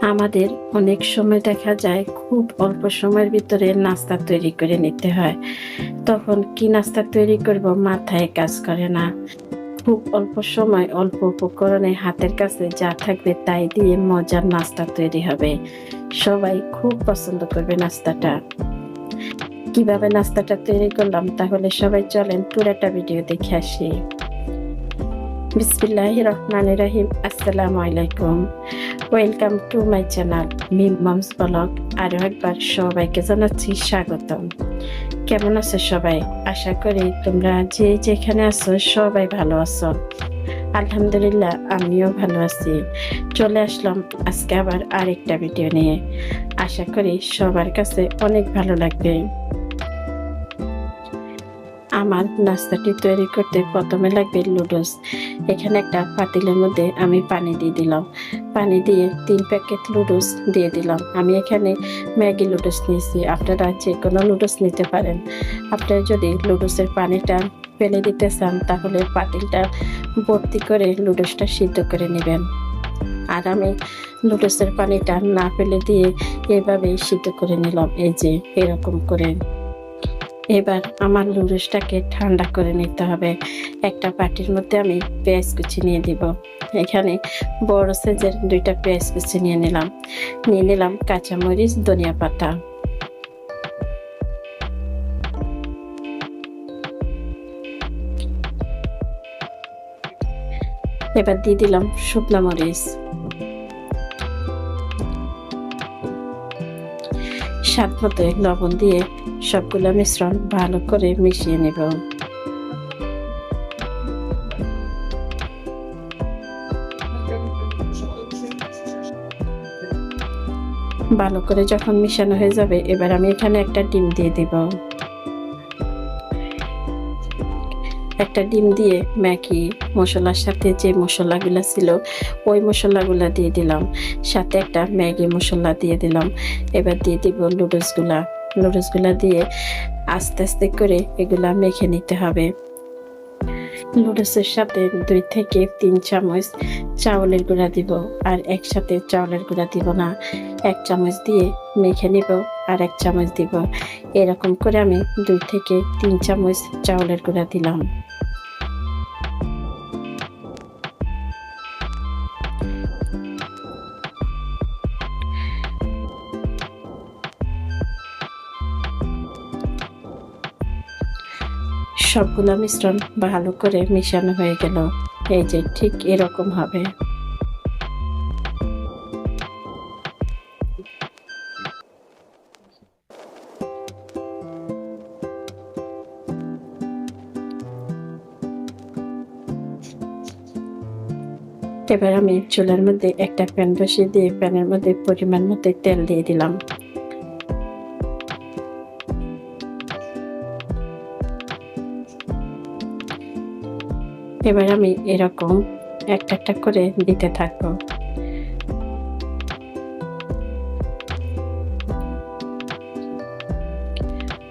আমাদের অনেক সময় দেখা যায় খুব অল্প সময়ের ভিতরে নাস্তা তৈরি করে নিতে হয়। তখন কি নাস্তা তৈরি করব মাথায় কাজ করে না। খুব অল্প সময় অল্প উপকরণে হাতের কাছে যা থাকবে তাই দিয়ে মজার নাস্তা তৈরি হবে। সবাই খুব পছন্দ করবে নাস্তাটা। কীভাবে নাস্তাটা তৈরি করলাম তাহলে সবাই চলেন পুরাটা ভিডিও দেখে আসি। বিসমিল্লাহ রহমান রহিম। আসসালামু আলাইকুম। Welcome to my channel Mim mom's vlog আরও একবার সবাইকে জানাচ্ছি স্বাগতম। কেমন আছো সবাই? আশা করি তোমরা যে যেখানে আছো সবাই ভালো আছো। আলহামদুলিল্লাহ, আমিও ভালো আছি। চলে আসলাম আজকে আবার আরেকটা ভিডিও নিয়ে। আশা করি সবার কাছে অনেক ভালো লাগবে। আমার নাস্তাটি তৈরি করতে প্রথমে লাগবে লুডোস এখানে একটা পাতিলের মধ্যে আমি পানি দিয়ে দিলাম। পানি দিয়ে তিন প্যাকেট লুডোস দিয়ে দিলাম। আমি এখানে ম্যাগি লুডোস নিয়েছি। আপনারা যে কোনো লুডোস নিতে পারেন। আপনারা যদি লুডোসের পানিটা ফেলে দিতে চান, তাহলে পাতিলটা ভর্তি করে লুডোসটা সিদ্ধ করে নেবেন। আর আমি লুডোসের পানিটা না ফেলে দিয়ে এভাবেই সিদ্ধ করে নিলাম। এই যে, এরকম করে এবার আমার লুডুসটাকে ঠান্ডা করে নিতে হবে। একটা বাটির মধ্যে আমি পেঁয়াজ কুচি নিয়ে দিব। এখানে বড় সাইজের দুইটা পেঁয়াজ কুচি নিয়ে নিলাম। নিয়ে নিলাম কাঁচামরিচ, ধনিয়া পাতা। এবার দিয়ে দিলাম শুকনা মরিচ। স্বাদ মতো লবণ দিয়ে সবগুলো মিশ্রণ ভালো করে মিশিয়ে নেব। ভালো করে যখন মিশানো হয়ে যাবে, এবার আমি এখানে একটা ডিম দিয়ে দিব। একটা ডিম দিয়ে ম্যাগি, মশলার সাথে যে মশলাগুলো ছিল, ওই মশলাগুলো দিয়ে দিলাম। সাথে একটা ম্যাগি মশলা দিয়ে দিলাম। এবার দিয়ে দিব নুডলসগুলা। নুডলসগুলা দিয়ে আস্তে আস্তে করে এগুলা মেখে নিতে হবে। নুডলসের সাথে দুই থেকে তিন চামচ চাউলের গুঁড়া দিব আর একসাথে চাউলের গুঁড়া দিব না। এক চামচ দিয়ে মেখে নিব আর এক চামচ দিব। এরকম করে আমি দুই থেকে তিন চামচ চাউলের গুঁড়া দিলাম। সবগুলো মিশ্রণ ভালো করে মিশানো হয়ে গেল। এই যে ঠিক এরকম হবে। এবার আমি চুলার মধ্যে একটা প্যান বসিয়ে দিয়ে প্যানের মধ্যে পরিমাণ মতো তেল দিয়ে দিলাম। এবার আমি এরকম একটা একটা করে দিতে থাকব।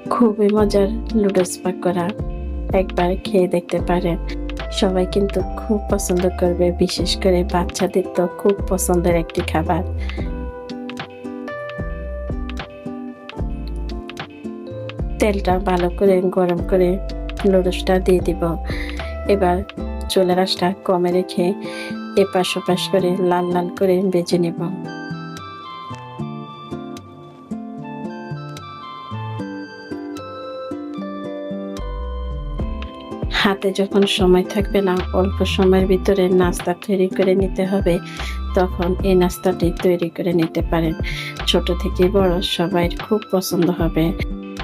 খুবই মজার লুডোস করা একবার খেয়ে দেখতে পারেন। সবাই কিন্তু খুব পছন্দ করবে, বিশেষ করে বাচ্চাদের তো খুব পছন্দের একটি খাবার। তেলটা ভালো করে গরম করে নুডলসটা দিয়ে দিব। এবার চুলের আঁশটা কমে রেখে এপাশ ওপাশ করে লাল লাল করে বেজে নেব। হাতে যখন সময় থাকবে না, অল্প সময়ের ভিতরে নাস্তা তৈরি করে নিতে হবে, তখন এই নাস্তাটি তৈরি করে নিতে পারেন। ছোট থেকে বড় সবাই খুব পছন্দ হবে।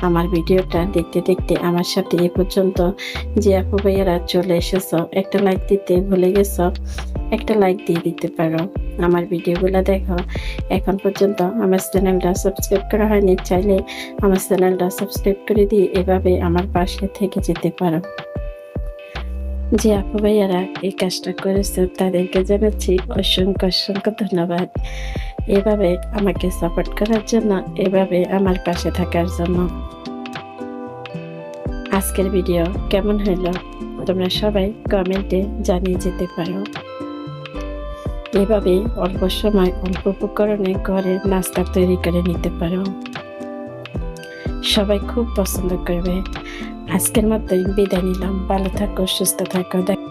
আমার ভিডিওটা দেখতে দেখতে আমার সাথে এ পর্যন্ত। যে আপু ভাইয়ারা, চলে এসেছ। একটা লাইক দিতে ভুলে গেছ? একটা লাইক দিয়ে দিতে পারো। আমার ভিডিওগুলো দেখো। এখন পর্যন্ত আমার চ্যানেলটা সাবস্ক্রাইব করা হয়নি, চাইলে আমার চ্যানেলটা সাবস্ক্রাইব করে দিয়ে এভাবে আমার পাশে থেকে যেতে পারো। যে আপু ভাইয়ারা, এই কাজটা করেছে, তাদেরকে জানাচ্ছি অসংখ্য অসংখ্য ধন্যবাদ। এভাবে আমাকে সাপোর্ট করার জন্য, এভাবে আমার পাশে থাকার জন্য। আজকের ভিডিও কেমন হলো? তোমরা সবাই কমেন্টে জানিয়ে যেতে পারো। এভাবে অল্প সময় অল্প উপকরণে ঘরের নাস্তা তৈরি করে নিতে পারো। সবাই খুব পছন্দ করবে। আজকের মতোই বিদায় নিলাম। ভালো থাকো, সুস্থ থাকো। দেখ-.